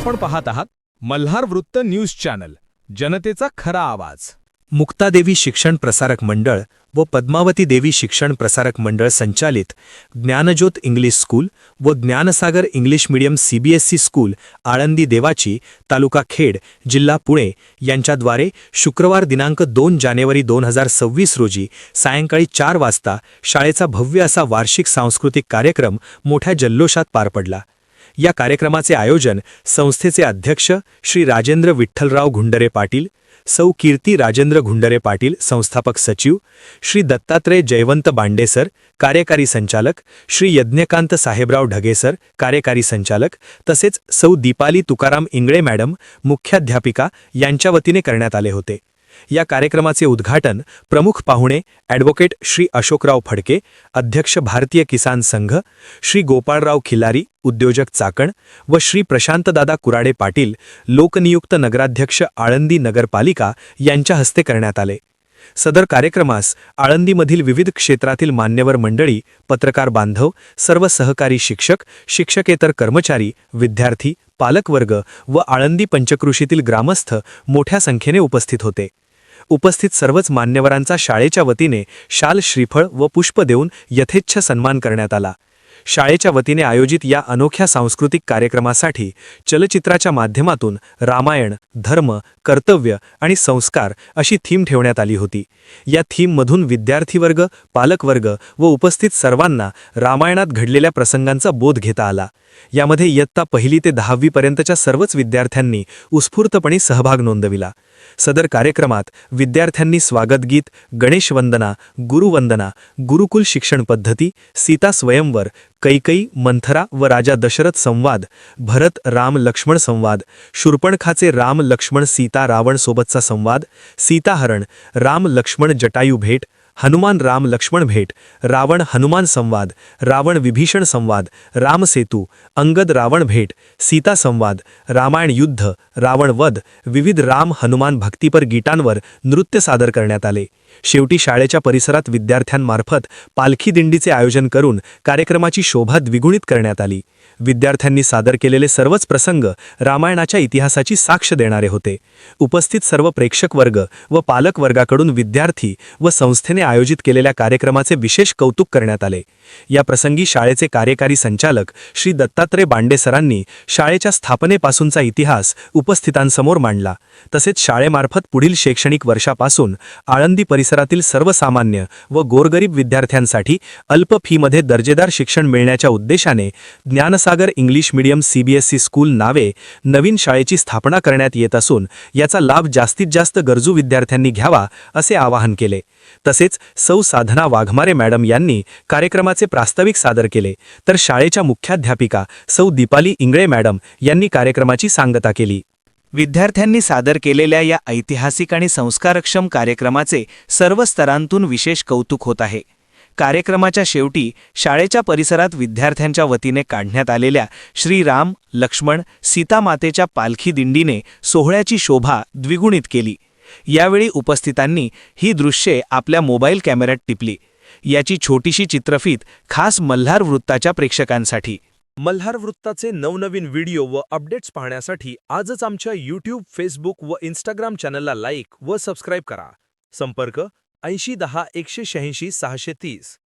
पाहत आहात मल्हार वृत्त न्यूज चॅनल जनतेचा खरा आवाज. मुक्तादेवी शिक्षण प्रसारक मंडळ व पद्मावती देवी शिक्षण प्रसारक मंडळ संचालित ज्ञानज्योत इंग्लिश स्कूल व Dnyansagar English medium CBSE school Alandi देवाची तालुका खेड जिल्हा पुणे यांच्याद्वारे शुक्रवार दिनांक दोन जानेवारी दोन हजार सव्वीस रोजी सायंकाळी चार वाजता शाळेचा भव्य असा वार्षिक सांस्कृतिक कार्यक्रम मोठ्या जल्लोषात पार पडला. या कार्यक्रमाचे आयोजन संस्थेचे अध्यक्ष श्री राजेंद्र विठ्ठलराव घुंडरे पाटील सौ कीर्ती राजेंद्र घुंडरे पाटील संस्थापक सचिव श्री दत्तात्रय जयवंत बांडेसर कार्यकारी संचालक श्री यज्ञकांत साहेबराव ढगेसर कार्यकारी संचालक तसेच सौ दीपाली तुकाराम इंगळे मॅडम मुख्याध्यापिका यांच्या वतीने करण्यात आले होते. या कार्यक्रमाचे उद्घाटन प्रमुख पाहुणे ॲडव्होकेट श्री अशोकराव फडके अध्यक्ष भारतीय किसान संघ श्री गोपाळराव खिलारी उद्योजक चाकण व श्री प्रशांतदादा कुराडे पाटील लोकनियुक्त नगराध्यक्ष आळंदी नगरपालिका यांच्या हस्ते करण्यात आले. सदर कार्यक्रमास आळंदीमधील विविध क्षेत्रातील मान्यवर मंडळी पत्रकार बांधव सर्व सहकारी शिक्षक शिक्षकेतर कर्मचारी विद्यार्थी पालकवर्ग व आळंदी पंचकृषीतील ग्रामस्थ मोठ्या संख्येने उपस्थित होते. उपस्थित सर्वच मान्यवरांचा शाळेच्या वतीने शाल श्रीफळ व पुष्प देऊन यथेच्छ सन्मान करण्यात आला. शाळेच्या वतीने आयोजित या अनोख्या सांस्कृतिक कार्यक्रमासाठी चलचित्राच्या माध्यमातून रामायण धर्म कर्तव्य आणि संस्कार अशी थीम ठेवण्यात आली होती. या थीममधून विद्यार्थीवर्ग पालकवर्ग व उपस्थित सर्वांना रामायणात घडलेल्या प्रसंगांचा बोध घेता आला. यामध्ये इयत्ता पहिली ते दहावीपर्यंतच्या सर्वच विद्यार्थ्यांनी उत्स्फूर्तपणे सहभाग नोंदविला. सदर कार्यक्रमात विद्यार्थ्यांनी स्वागतगीत गणेशवंदना गुरुवंदना गुरुकुल शिक्षण पद्धती सीता स्वयंवर कैकई मंथरा व राजा दशरथ संवाद भरत राम लक्ष्मण संवाद शूर्पणखाचे राम लक्ष्मण सीता रावण सोबतचा संवाद सीताहरण राम लक्ष्मण जटायू भेट हनुमान राम लक्ष्मण भेट रावण हनुमान संवाद रावण विभीषण संवाद रामसेतू अंगद रावण भेट सीता संवाद रामायण युद्ध रावण वध विविध राम हनुमान भक्तीपर गीतांवर नृत्य सादर करण्यात आले. शेवटी शाळेच्या परिसरात विद्यार्थ्यांमार्फत पालखी दिंडीचे आयोजन करून कार्यक्रमाची शोभा द्विगुणित करण्यात आली. विद्यार्थ्यांनी सादर केलेले सर्वच प्रसंग रामायणाच्या इतिहासाची साक्ष देणारे होते. उपस्थित सर्व प्रेक्षक वर्ग व पालक वर्गाकडून विद्यार्थी व संस्थेने आयोजित केलेल्या कार्यक्रमाचे विशेष कौतुक करण्यात आले. या प्रसंगी शाळेचे कार्यकारी संचालक श्री दत्तात्रय बांडे सरांनी शाळेच्या स्थापनेपासूनचा इतिहास उपस्थितांसमोर मांडला. तसेच शाळेमार्फत पुढील शैक्षणिक वर्षापासून आळंदी परिसरातील सर्वसामान्य व गोरगरीब विद्यार्थ्यांसाठी अल्प फीमध्ये दर्जेदार शिक्षण मिळण्याच्या उद्देशाने Dnyansagar English medium CBSE school नावे नवीन शाळेची स्थापना करण्यात येत असून याचा लाभ जास्तीत जास्त गरजू विद्यार्थ्यांनी घ्यावा असे आवाहन केले. तसेच सौ साधना वाघमारे मॅडम यांनी कार्यक्रमाचे प्रास्ताविक सादर केले. तर शाळेच्या मुख्याध्यापिका सौ दीपाली इंगळे मॅडम यांनी कार्यक्रमाची सांगता केली. विद्यार्थ्यांनी सादर केलेल्या या ऐतिहासिक आणि संस्कारक्षम कार्यक्रमाचे सर्व स्तरांतून विशेष कौतुक होत आहे. कार्यक्रमाच्या शेवटी शाळेच्या परिसरात विद्यार्थ्यांच्या वतीने काढण्यात आलेल्या श्रीराम लक्ष्मण सीतामातेच्या पालखी दिंडीने सोहळ्याची शोभा द्विगुणित केली. यावेळी उपस्थितांनी ही दृश्ये आपल्या मोबाईल कॅमेऱ्यात टिपली. याची छोटीशी चित्रफीत खास मल्हार वृत्ताच्या प्रेक्षकांसाठी. मल्हार वृत्ताचे नवनवीन व्हिडिओ व अपडेट्स पाहण्यासाठी आजच आमच्या यूट्यूब फेसबुक व इंस्टाग्राम चॅनलला लाईक व सबस्क्राईब करा. संपर्क ऐंशी दहा एकशे शहाऐंशी सहाशे तीस.